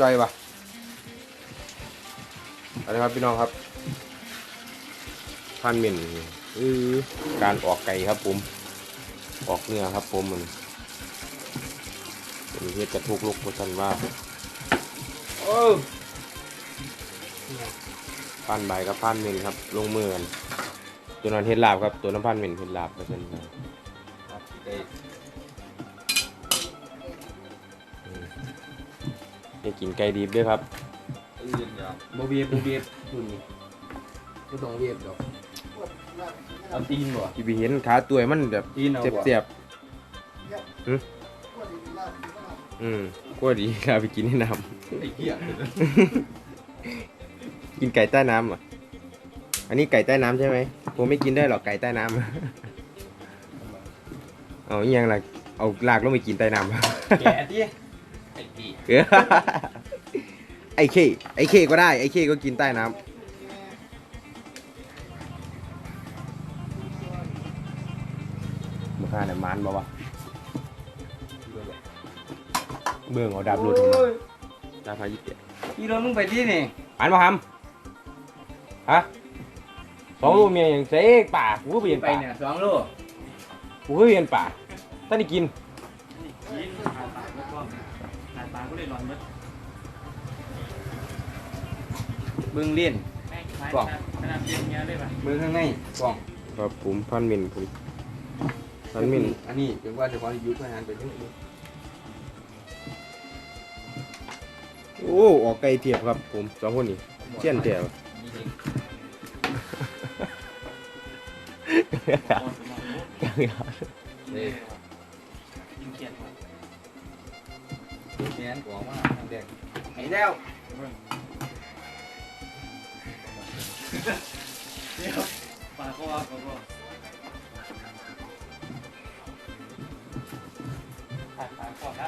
จอยปะเอะไรครับพี่น้องครับพันเม่นอือการออกไก่ครับผม ออกเนื้อครับผมมันเป็นเฮ็ดกระทุกลุกโพสันว่าโอ้พันใบกับพันเม่นครับ ลงมือกันตัวนั้นเฮ็ดลาบครับ ตัวนั้นพันเม่นเฮ็ดลาบโพสันว่า กินไก่ดิบด้วยครับอื่นอย่าโบเบียโบเบียรุ่นนี้ไม่ต้องเวียบดอกเอาตีนบ่ที่ไปเห็นขาตัวมันแบบตีนเอาเจ็บบ่เจ็บๆหึอืมก็ดีเราไปกินให้น้ไอ้เหี้ยำ กินไก่ใต้น้ำเหรอะ อันนี้ไก่ใต้น้ำใช่ไหม ผมไม่กินได้หรอกไก่ใต้น้ำเอาอหยังล่ะ เอาลากลงไปกินใต้น้ำ แกะดิไอ้ตีเออ ไอ้เค ไอ้เคก็ได้ ไอ้เคก็กินใต้น้ำมาฆ่าเนี่ยมันบ่วะเบื้องเอาดาบหลุดออกมาดาบพายิบเดียพี่รถมึงไปที่นี่อันมาทำฮะสองลูกเมียอย่างเสกป่ากูก็เปลี่ยนไปป่าเนี่ยสองโลกูก็เปลี่ยนป่าถ้าได้กิน เบิ่งเลี่ยนแม่งขนาดเรียนเงี้ยเลยป่ะเบิ่งข้างในกล่องครับผมพันมินผมพันมินอันนี้เป็นว่าเฉพาะยุทธทหารเป็นยังไงโอ้ออกไกลเทียบครับผมสองคนนี้เชี่ยนเทียบเอ้ยยิงเขียนแขนกล่องมาทางแดงไอ้แล้ว เดี๋ยวปากคอปากคอปากปากคอได้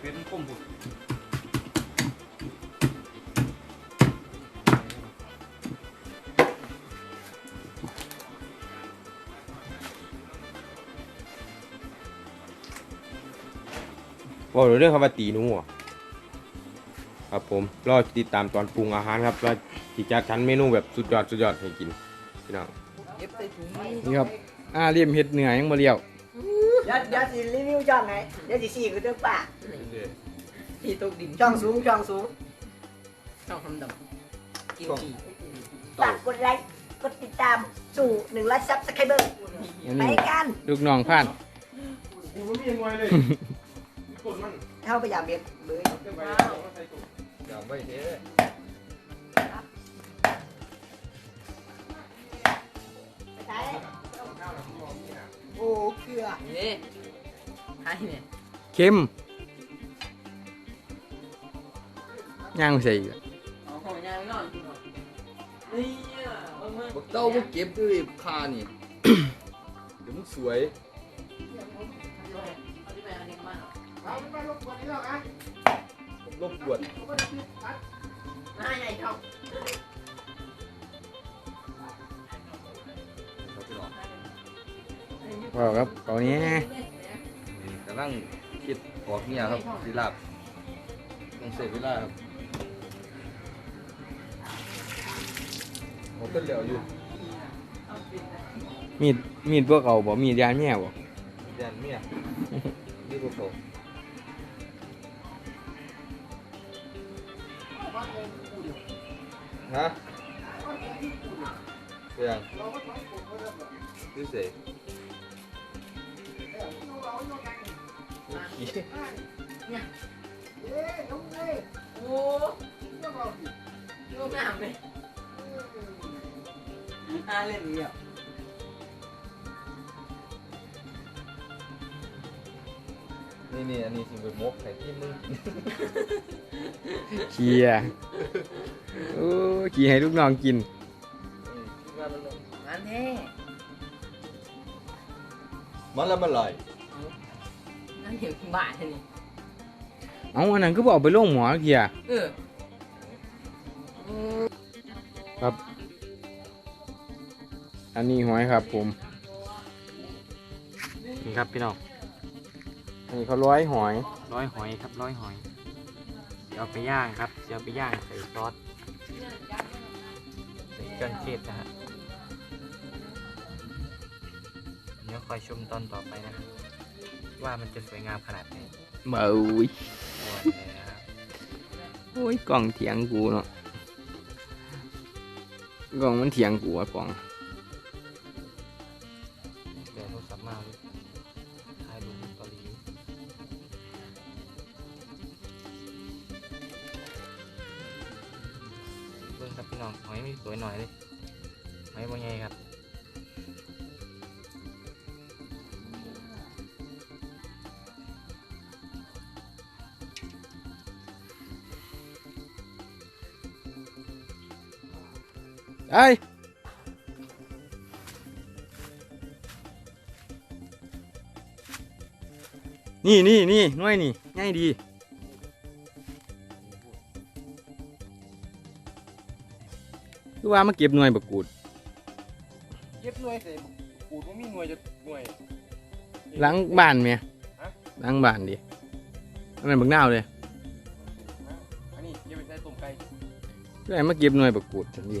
เป็นก้มบุกบอกเรื่องคำว่าตีหนูอะครับผมรอติดตามตอนปรุงอาหารครับแล้ว ที่จะชั้นเมนูแบบสุดยอดสุดยอดให้กินพี่น้องนี่ครับอ่าเลี่ยมเฮ็ดเหนื่อยยังบ่เลี้ยวเดี๋ยวเดี๋ยวสิรีวิวช่องไหนเดี๋ยวสิสี่คือเรื่องป่าที่ตกดินช่องสูงช่องสูงช่องคำดำกิวจีฝากกดไลค์กดติดตามสู่หนึ่งล้านซับสไครเบอร์อันไปนี้กันลูกน้องผ่านเข้าไปอย่าเบียดเบยอย่าไว้เด้ ลือนี่ไอ้เนี่ยเค็มย่างใส่อีกอะเอาของยางนอนกินหน่อยนี่อะเอามาบักเต้าบ่เก็บด้วยคานี่ เดี๋ยวมึงสวยเอาที่ไปเอาเด็กมาหน่อยรบกวนมาใหญ่ช่อง พอครับเกานี้กำลังคิดออกเนี่ยครับสิลาบต้องเสียเวลาครับผมก็เหลียวอยู่มีดมีดพวกเขาบ่มีดยานแม่บ่แดนเมียนี่พวกเขาฮะเสียงดูสิ โอ้ลูกน้ำเลยอาเล่นเนี่นี่นี่อันนี้สิเป็นมกไข่ที่มึงกินเคียโอ้ขี่ให้ลูกน้องกิน อันแท้มันละมันลอย นั่นเห็นบ้าใช่นี่เอาอันนั้นก็บอกไปลงหมอเคียเอออันนี้หอยครับผมนี่ครับพี่น้องอันนี้เขาร้อยหอย ร้อยหอยครับร้อยหอยเอาไปย่างครับจะเอาไปย่างใส่ซอสใส่เครื่องเทศนะฮะเดี๋ยวคอยชมตอนต่อไปนะครับ ว่ามันจะสวยงามขนาดไหนเบ้ยโอ้ยนะครับโอ้ยกล่องเถียงกูเนาะกล่องมันเถียงกูอะกล่องเดี๋ยวโทรศัพท์มาเลยถ่ายรูปตอรี่เบิ่งครับพี่น้องหอยไม่สวยหน่อยเลยหอยบ่ใหญ่ครับ ไอ้ยนี่นี่นี่หน่วยนี่ง่ายดี คือว่ามาเก็บหน่วยบักกูด เก็บหน่วยใส่ปูดว่ามีหน่วยจะหน่วยหลังบ้านเมียฮะหลังบ้านดิมันเป็นบักนาวเลยอันนี้เก็บไปใส่ต้มไก่ก็ไอ้มาเก็บหน่วยบักกูดจังดี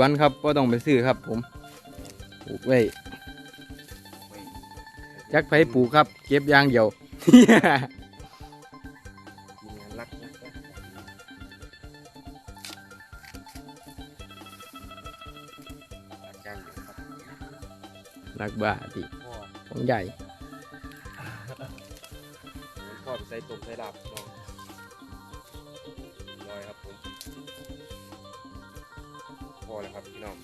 วนครับก็ต้องไปซื้อครับ ผมปลูกไว้ไว้จักไผปลูกครับ เก็บอย่างเดียวกินงานรักนะรักจังเดี๋ยวครับรักบ้าติพ่อของใหญ่พ่อไปใส่ตุ่มใส่ลาบน้องลอยครับผมพ อแล้วครับพี่น้อง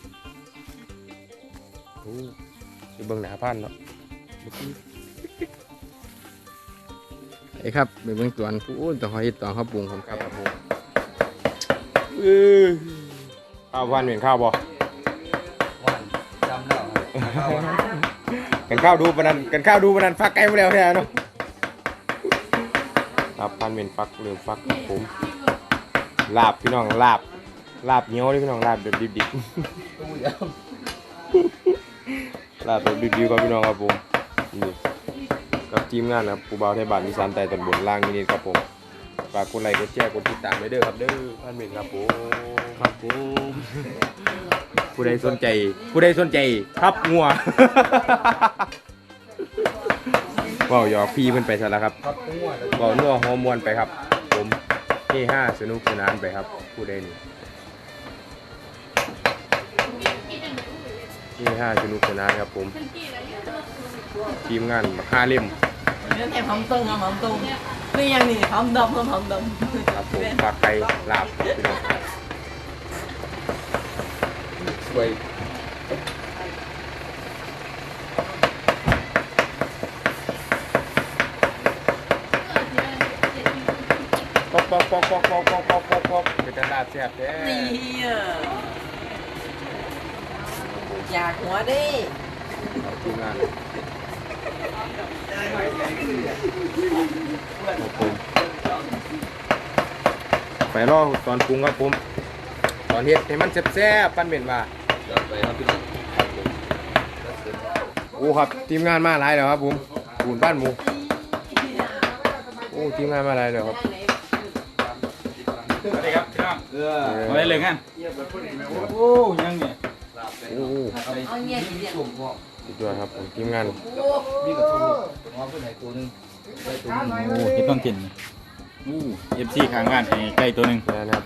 โอ้ยเบิ่งหน้าพันเนาะไอ้ครับไปเบิ่งสวนผู้อ้นต่อหอยต่อข้าวปรุงผมครับผมข้าวพันเป็นข้าวบ่วันจำแล้วครับเอากันข้าวดูปานนันกันข้าวดูปานนันฟักไก่มาแล้วแท้เนาะครับพันเป็นฟักเรื่องฟักครับผมลาบพี่น้องลาบ ลาบเหนียวเลยพี่น้องลาบแบบดิบๆลาบแบบดิบๆครับพี่น้องครับผมนี่กับทีมงานครับปูบาวไทยบ้านอีสานใต้ตำบลล่างนิดๆครับผมฝากกดไลค์กดแชร์กดติดตามไว้เด้อครับเด้อพันเป็นครับผมครับผมผู้ใดสนใจ ผู้ใดสนใจทับงัวเว้าหยอกพี่เพิ่นไปซะแล้วครับครับตัวแล้วเว้านัวฮอร์มวนไปครับ ผมเฮห้าสนุกสนานไปครับผู้ใดนี่ เฮห้าสนุกสนานครับผม ทีมงานมาค่าเล่ม Nếu em không tung không không tung Tuy nhiên thì không đông không không đông ครับผมปลาไก่ลาบครับพี่น้องสวยปอกปอกปอกปอกปอกปอกปอกปอกปอกเป็นตลาดแซ่บ แท้ Nè Già quá đi ทีมงานครับผมไปรอตอนปรุงครับผม ตอนเฮ็ดให้มันแซ่บๆปั้นเป็นว่าเดี๋ยวไปครับพี่น้องโอ้ครับทีมงานมาหลายแล้วครับผมปูนบ้านหมูโอ้ทีมงานมาหลายแล้วครับสวัสดีครับพี่น้องเออมาได้เลยงั้นโอ้ยังเนี่ย โอ้ Ôi nghe chị điện ผมพ่อสุดยอดครับผมทีมงาน มีกับตัวงอขึ้นไหนตัวหนึงได้ตัวหนึงโอ้เฮ็ดต้องก่นอู้เอฟซีข้างบ้านให้ไก่ตัวหนึงนะครับ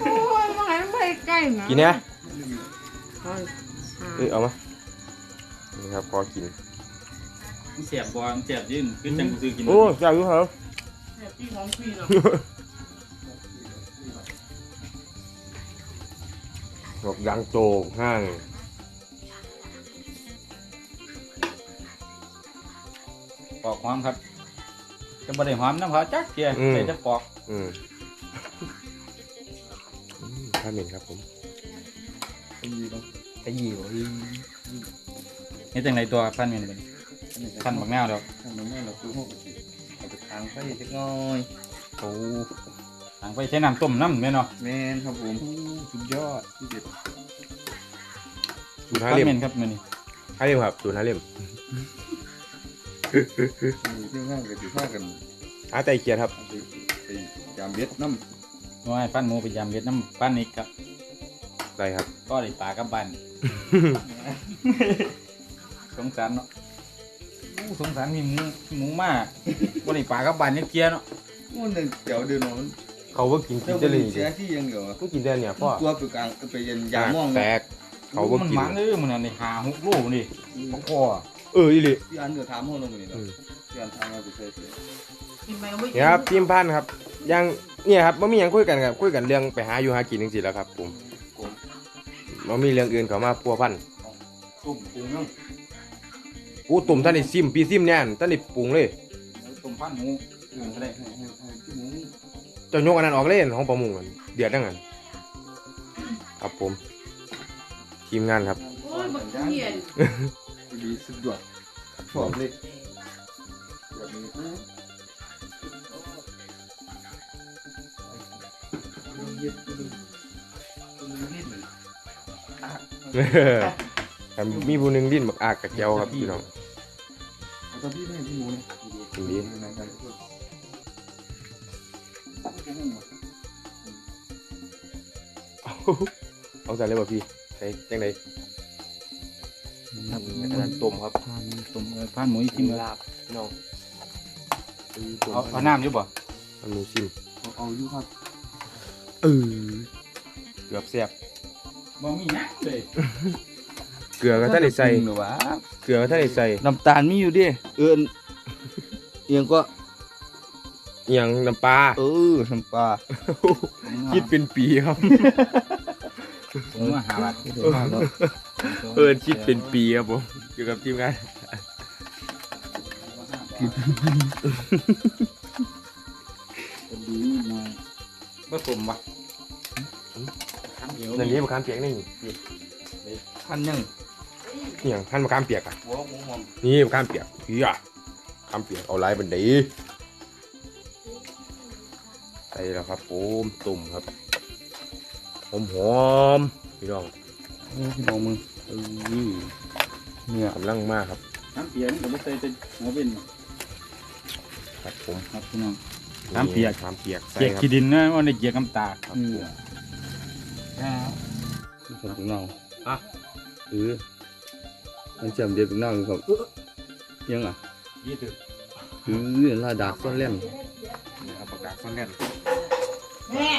โอ้ยมาไงไม่ใกล้นะกินเนี่ยเอ้ยเอามา นี่ครับพอกิน เสียบบ่เสียบยืนคือจังกูซื้อกินโอ้เจ้าอยู่ครับพี่ของพี่เนาะบอกยังโตห้างปอกหอมครับจะบ่ได้หอมน้ำเขาจักเกียใส่จะปอกอืมอืมข้าวเหม็นครับผมขยี้บ่อีเฮ็ดจังไดตัวพันเมนเป็น พันบักแนวดอกทำมันแม่เราคือหกสิเอาไปทางไฟเล็กน้อยโอ้ทางไปใช้น้ำต้มน้ำแม่นเนาะแม่นครับผมสุดยอดที่เด็ดสูตรห้าพันเหลี่ยมเมนครับมื้อนี้ห้าเหลี่ยมครับสูตรห้าเหลี่ยมมีที่ง่ายกับที่ท่ากันอาไตเกียร์ครับไปไปยามเบ็ดน้น้อยปั้นหมูไปยำเวียดน้ำปั้นอีกครับได้ครับ ก็ได้ปลากลับบ้านสงสารเนาะ อู้สงสารมีหมูหมูมากบ่ได้ปลากลับบ้านจักเกียเนาะำมันหนึ่งเดี๋ยวเดินมามันเขาว่ากินกิเจ้านแต่เลยเสียที่ยังเดียวอะก็กินแต่เนี่ยพ่อตัวไปกลางไปยันยามองแตกเขาว่ามันกินมันเลยมันนี่หาหกโลนี่ปกคอเอออีหลีพี่อันเดือดถามห้องลงนี่เนาะอืมพี่อันทางเราไปใช้เสียกินไปก็ไม่เนี่ยครับทีมพันครับยังเนี่ยครับไม่มีหยังคุยกันครับคุยกันเรื่องไปหาอยู่หากินจริงๆแล้วครับผมไม่มีเรื่องอื่นเข้ามาพัวพันตุ่มปรุงเนาะ กูตุ่มท่านนี่ซิมปีซิมเนี่ยท่านนี่ปรุงเลยตุ่มพันหมูอื่นก็ได้เจ้ายกอันนั้นออกเล่นของประมุงกันเดือดดังนั้นครับผม ทีมงานครับโอ้ยมันเหี้ยนดีสุดยอดชอบเลยแบบนี้นะเย็ดตัวนึงตัวนึงนิด หนึ่งแต่มีผู้หนึงดิ้นบักอากกับเจ้าครับพี่น้องเอาตอนพี่ไม่ให้พี่หมูเนี่ยจริงดิไหนๆกันทุกคนเอาใส่เลยบ่พี่ใส่จังไดอันนั้นต้มครับพันตุ่มพันหมูอีกกิกินนลาบน้องเอาเอาน้ำอยู่บ่อันหมูซิมเอาเอาอยู่ครับเออเกือบแซ่บบ่มีหยังเลยเก ลือก็ท่านได้ใส่หรือวะเกลือก็ท่านได้ใส่น้ำตาลมีอยู่ดิเอิญเอียงก็เอียงน้ำปลาเออน้ำปลาคิดเป็นปีครับ ผมว่าหาบาทเออคิดเป็นปีครับผมอยู่กับทีมงานดีมาบ่ตุ่มบ่ทำเดียวนั่นนี่มะขามเปียกนี่พันยัง นี่อย่างท่านมะขามเปียกอะหัวหมูหอมนี่มะขามเปียกเฮียมะขามเปียกเอาลายบันไดใส่แล้วครับผมตุ่มครับหอมหอมๆพี่น้องพี่น้องมึงเออเนี่ยกำลังมากครับน้ำเปียกก็บ่ใส่แต่หัวเป็นครับผมครับพี่น้องน้ำเปียกน้ำเปียกใส่เกียกครับขี้ดินนะว่าได้เกียกน้ำตาครับผมคนถึงน้องอะเออ มันจำเดียวถึงน้องอยู่ครับยังอะยี่ตึกเออลาดาบซ่อนเล่นนี่ครับประกาศซ่อนแน่นแม่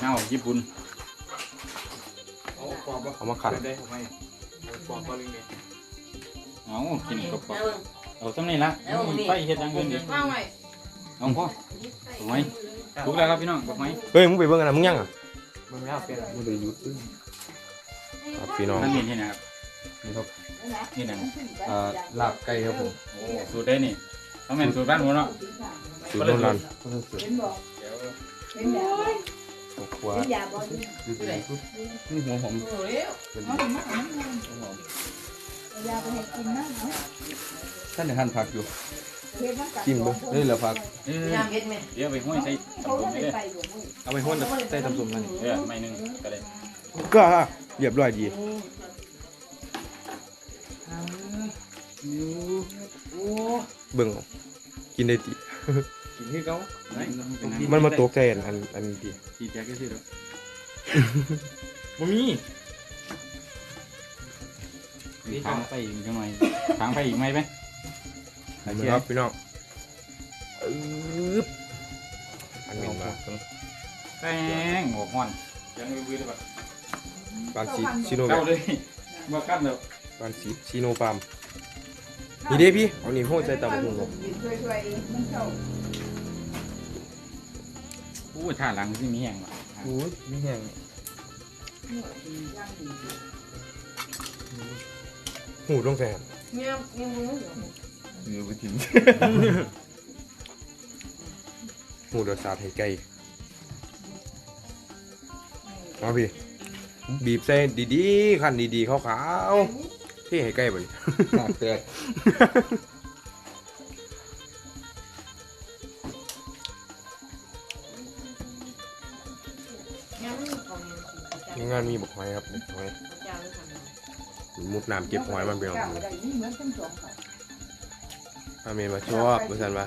เงาญี่ปุ่นเอามาขัดเอากินกับปอกเอาสำนี้ละมีไฟเฮ็ดอย่างอื่นดิมาไว้เอาพ่อถูกไหมถูกแล้วครับพี่น้องถูกไหมเฮ้ยมึงไปเบิ่งกันนะมึงยังอะมันได้หยุดเออครับพี่น้องนั่นเห็นที่ไหนครับนี่ครับ นี่หนังอ่าลาบไก่ครับผมโอ้สูตรได้นี่ต้องเป็นสูตรบ้านหมูเนาะสูตรโบราณก็จะเสร็จเห็นบอกเดี๋ยวเห็นแบบครอบครัวเห็นยาบอกคือนี่หัวหอมโอ้ยเป็นเอาหัวมาเอามาหอมยาไปให้กินนะเนาะท่านในหั่นผักอยู่เห็นมันกัดกินบ่นี่แหละผักเอ้ยยามเฮ็ดแม่เดี๋ยวไปห้อยใส่เขาตำรวก็จไปเลยไปอยู่มึงเอาไปห้วนใส่ตำส้มนั่นเออไม่หนึงก็ได้ก็เรียบร้อยดี โอ้เบิ่งเอากินได้ติ กินที่เขามันมาตกใจอันอันอันนี้ดิขี่แจ็คก็สิแล้วบ่มีมีทางไปอีกจังหน่อยทางไปอีกไหมไหมครับพี่น้องอึ๊บอันนี้มาแป้งหัวห้อนยังไม่บื้อเลยป่ะปานซีซิโนแวเก้าคเลยเมื่อกั้นแล้ว ปานซีซิโนฟาร์มนี่เด้พี่ เอานี่โหใส่ตำบักหุ่งครับอู้ท่าหลังที่มีแห้งว่ะโอ้ยมีแห้งหูต้องแสบเนี่ยเนี่ยมึงมือไปทิ้งหูรสชาติให้ไก่เอาพี่ บีบใส่ดีๆขั้นดีๆขาวๆ ที่ให้ไก่บ่นี่หากแตกเนี่ยมึงของเนี่ยงานมีบักหอยครับบักหอยเจ้าด้วยกันมุดน้ำเก็บหอยมันไปลองดูถ้าเมย์มาชอบมาสันว่า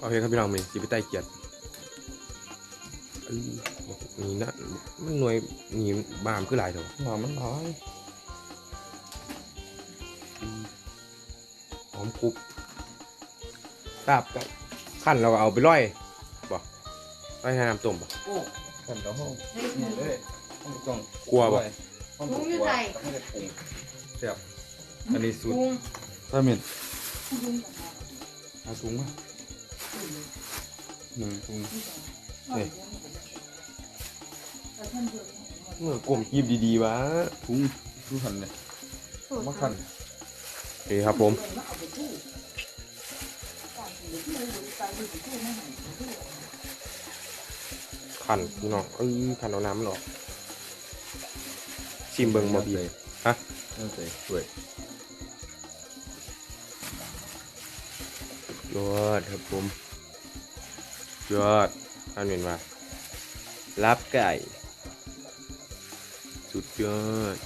โอเคครับพี่น้องมีสิไปใต้เกียรติอันนี่นะมันหน่วยนี่บามคือหลายเถอะบามมันน้อยอืมหอมกรุบตับกับขั้นเราก็เอาไปร่อยบ่ร่อยให้น้ำต้มบ่ขันแล้วห้องเฮ้ยมึงเอ้ยห้องต้องกลัวบ่ห้องมึงกอยู่ลัวไหนไม่ได้ปรุงแซ่บอันนี้สูตรมึงถ้ามีเอาถุงมา หนึ่งถุงนี่เมื่อกลมกีบดีๆวะถุงทุกขันเลยมาขันโอเคครับผมขันพี่น้องเอ้ยขันเอาน้ำมันออกชิมเบิงบ่พี่ฮะนั่นใส่ถ้วยยอดครับผม ยอดอันเป็นว่ารับไก่ สุดยอด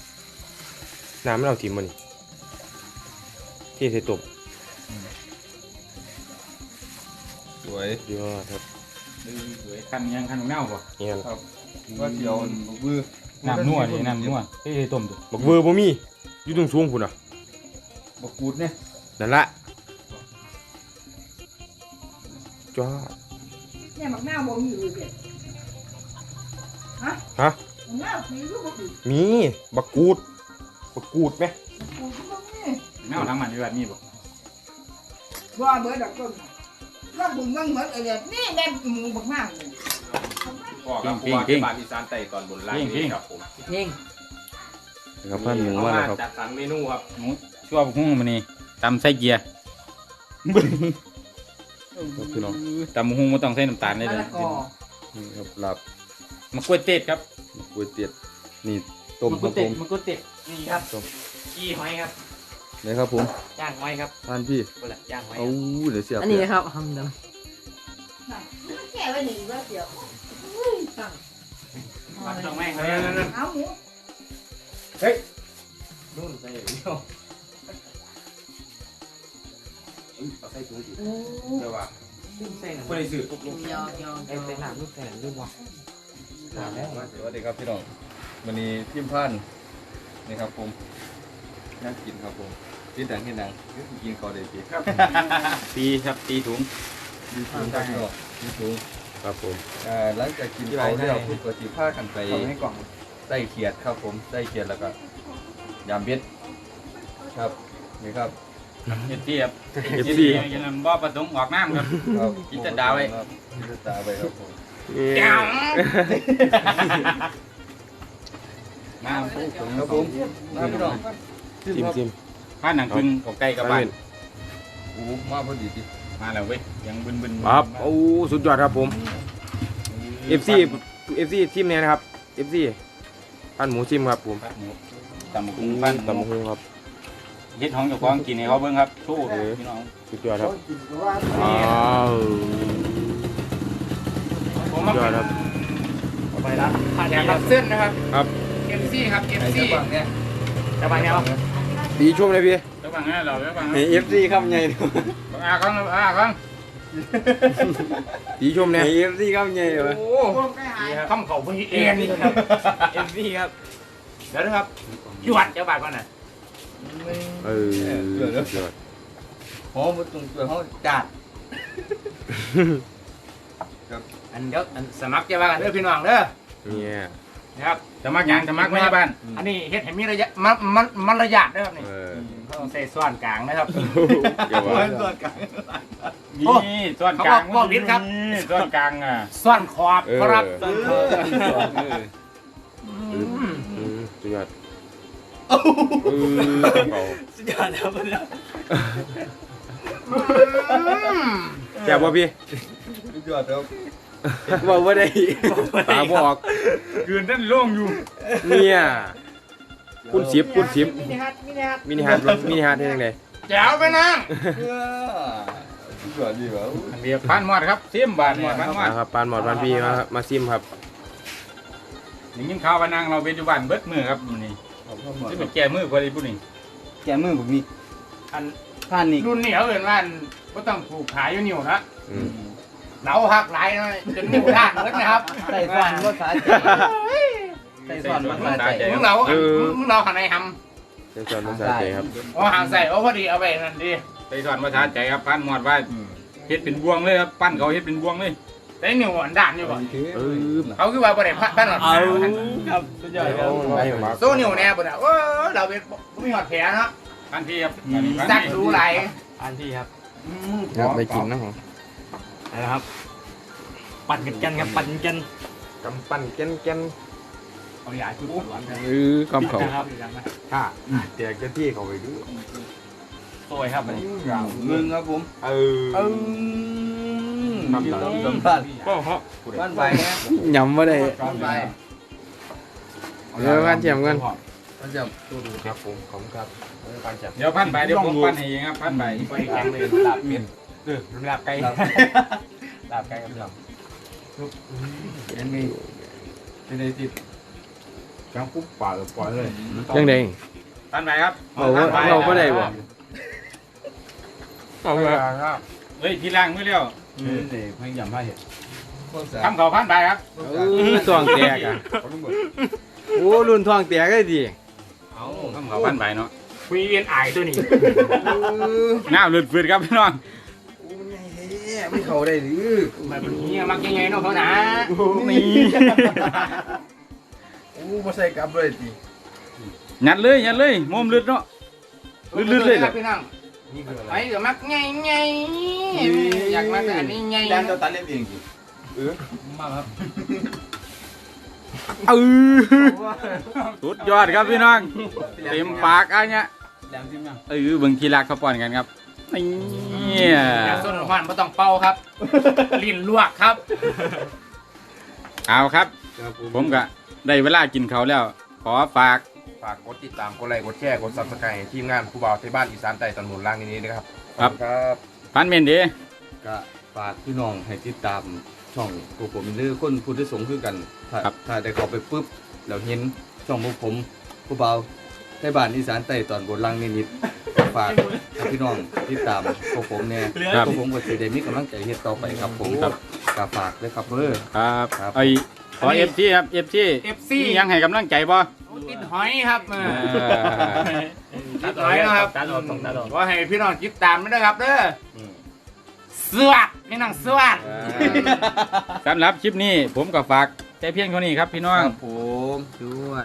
น้ำมันเอาทิมมันที่ใส่ตุ่มสวยยอดครับสวยคันยังคันเน่าป่ะเนี่ยครับว่าเดียวมือน้ำนัวดิน้ำนัวเฮ้ยต้มดิบักเวอร์บ่มีอยู่ตรงสูงพุ่นอะบักกูดเนี่ยนั่นละยอด เนี่ยมักหน้าบ่มีอยู่เด็ดฮะมักหน้ามีอยู่บ่มีมีบักกูดบักกูดไหมกูก็บ่มีเน่าทั้งมันอยู่แบบนี้ป่ะบ่เบิดดอกต้นว่าบุญเมืองเหมือนอะไรนี่แม่หมูบักหน้าเลยพ่อครับผู้ว่าที่บ้านอีสานใต้ตอนบนล่างนี่ครับผมเพ่งครับพันหนึ่งว่าแล้วครับ จัดสรรเมนูครับหมูชั่วพุ่งมันนี่ตำไส้เกียร์ พี่น้องตำหุ้งไม่ต้องใส่น้ำตาลได้มะเลยละกอนี่ครับลาบมะกรูดเต็ดครับก๋วยเตี๋ยวนี่ต้มมะคกรูรัดบเต็ผดมมะกรูดเต็ดนี่ครับต้มกี้หอยครับนี่ครับผมย่างหอยครับทานพี่เวลาย่างหอยเอาเดี๋ยวเสียบอันนี้นะครับทำดแค่ไว้หนึ่งว่าเดียวปัดตรงแม่งครับเอาหมู นู่นใส่เดียว เอาใส่ถุงดิเดี๋ยวว่าำใส่หนังคนได้ซื้อปุ๊บลงยอกยอกยอกใส่หนังลูกแผ่นลูกวะสวัสดีครับพี่น้องวันนี้ทีมพันนี่ครับผมน่ากินครับผมที่ดังที่ดังที่กินเขาเลยพี่ครับตีครับตีถุงดีถุงครับพี่น้องดีถุงครับผมอ่าหลังจากกินเขาแล้วผมก็สิพากันไปให้กล่องใต้เขียดครับผมใต้เขียดแล้วก็ยามเบ็ดครับนี่ครับ เอฟซีครับเอฟซียังนำบ่ประสงค์ออกน้ำครับ ครับพิจารณาไว้ ครับพิจารณาไว้ครับผมน้ำครับผมมาพี่น้องจิ้มจิ้มผ้าหนังพึ่งของไก่กับบ้านโอ้มาพอดีดิมาแล้วเว้ยยังบึนบึนครับโอ้สุดยอดครับผม FC FC ทีมเนี้ยนะครับ FC พันหมูซิมครับผมตำกุ้งปั้นตำบักหุ่งครับ เฮ็ดของเจ้าของกินให้เขาเบิ่งครับโชว์เออพี่น้องสุดยอดครับว้าวผมสุดยอดครับไปรับแขกรับเส้นนะครับครับอ็มซีครับเอ็มไอ้ซีเจ้าบังเนี่ยจะบังเนี่ยดีช่วงเลยพี่จะบังเนี่ยเราจะบังให้เอฟซีครับไงดูบังอาครั้งอาครั้งดีช่วงเนี่ยให้เอฟซีครับไงดูโอ้คำเขาพี่เอ็นครับเอ็มซีครับเดี๋ยวนะครับหยวดจะบังก่อนนะ เออสุดยอดหอมตรงตัวเขาจัดอันเดี๋ยวอันสมัครจะบังกันเด้อพี่น้องเด้อเนี่ยนะครับสมัครยังสมัครไม่ใช่บ้านอันนี้เฮ็ดให้มีระยะมันมันมันระยะด้วยครับนี่เขาต้องใส่ส่วนกลางนะครับเดี๋ยวว่าตัวกลางนี่ส่วนกลางบอกนิดครับส่วนกลางอะส่วนขอบครับเอออืมอืมสุดยอด สุดยอดครับเนี่ยแซ่บป่ะพี่สุดยอดครับบอกว่าได้ตาบอกยืนเต้นโล่งอยู่ เนี่ยคุณสิบคุณสิบมินิฮัทมินิฮัทมินิฮาร์ดมินิฮาร์ดได้ยังไงแจ๋วไปนะสุดยอดดีวะอันเดียวพันหมอดครับซิมบาทหมอดพันหมอดครับปานหมอดปานพี่มามาซิมครับนี่ยินข่าวว่านางเราเป็นอยู่บ้านเบิดมือครับนี่ มื้อนี้ที่เป็นแก่มือพอดีผู้นี้แกมือผมนี่อันผ่านนี่รุ่นนี้เขาเห็นว่าก็ต้องผูกขายอยู่นิ้วนะอืมเหนาหักหลายหน่อยจนนิ้วด้านเลยนะครับใส่ฟันก็สาใจใส่ฟันมันสาใจมึงเรามึงเราหันในหเจ้าจอนภาษาใจครับำเอาหางใส่เอาพอดีเอาไปนั่นดีไปสอนภาษาใจครับพันหมอดว่าเฮ็ดเป็นบวงเลยครับปั้นเขาเฮ็ดเป็นบวงเลย แต่นิ้วอันด้านอยู่บ่เออเขาคือว่าบ่ได้พัดบ้านหลอดเอาขาวครับสุดยอดคเอารับไอ้หมาโซ่นิ้วแน่บ่ได้โอ้เราเป็นบ่มีหอดแผลเนาะพันพี่ครับอันนี้พันจักพี่ดูไหลอันที่ครับครับไปกินนะผมนะครับ ปั่นกันกันครับปั่นกันกำปั้นแก่นแก่นเอาใหญ่ชุดหวานกันเออกำเขานะครับถ้าแจกจะที่เขาไปดูสวยครับอันนี้เงินครับผมเออเออ ทำตามสมผัสก็เหาะบ้านใบนะยำว่ได้บ้านใบเดี๋ยวกันเทียมกันมันจะครับผมขอบคุณครับการจับเดี๋ยวพันไปเดี๋ยวผมปั้นให้เองครับพันไปไปแข่งเลยลาบเป็ดเออลาบไก่ลาบไก่กับลาบเอ็นมีเป็นไอติดจังปุ๊บป่าเลยปล่อยเลยยังไงพันไปครับเราว่เราก็ได้บ่เอาละเฮ้ยทีล่างมือเร็ว เด็กพยายามให้เห็นคนสาคำเขาพันไปครับเออทวงแตกอะโอ้รุ่นทวงแตกได้ดิเอาคำเขาพันไปเนาะคุยเอ็นไอตัวนี้น้าหลุดฟืดครับพี่น้องไม่เขาได้หรือแบบนี้มักยังไงเนาะเขาหนานี่โอ้มาใส่กับเลยทียัดเลยยัดเลยมุมลึดเนาะลึดๆเลยเหรอพี่น้อง ไปเดี๋ยวมักไงไงอยากมักอันนี้ไงแดนเราตัดเล่นเองสิเออสุดยอดครับพี่น้องเต็มปากอันเนี้ยแดมจิ้มยังเออเบิ่งทีรักเขาป้อนกันครับนี่อยากส้นหวานไม่ต้องเป่าครับลิ้นลวกครับ เอาครับ ผมก็ได้เวลากินเขาวแล้ว ขอฝาก ฝากกดติดตามกดไลค์กดแชร์กดซับสไครต์ทีมงานผู้บ่าวไทยบ้านอีสานใต้ตอนบนล่างนี้นะครับครับ ครับพันเมนเดีก็ฝากพี่น้องให้ติดตามช่องพวกผมหรือคนผู้ที่สงคือกันถ้าถ้าได้เข้าไปปุ๊บเราเห็นช่องพวกผมผู้เบาใต้บ้านอีสานใต้ตอนบนล่างนิดๆก็ฝากให้พี่น้องติดตามพวกผมเนี่ยครับพวกผมก็จะได้มีกำลังใจเฮ็ดต่อไปครับผมครับ ก็ฝากด้วยครับเพื่อครับครับ ไอยขอเอฟซีครับเอฟซี FC นี่ยังให้กำลังใจบ่ ติดหอยครับเออเออติดหอยนะครับตัดออกต้องตัดออกว่าให้พี่น้องติดตามด้วยครับเด้ออสวัสดพี่น้องสวัสดสำหรับคลิปนี้ผมก็ฝากแต่เพียงเท่านี้ครับพี่น้องครับผมด้วย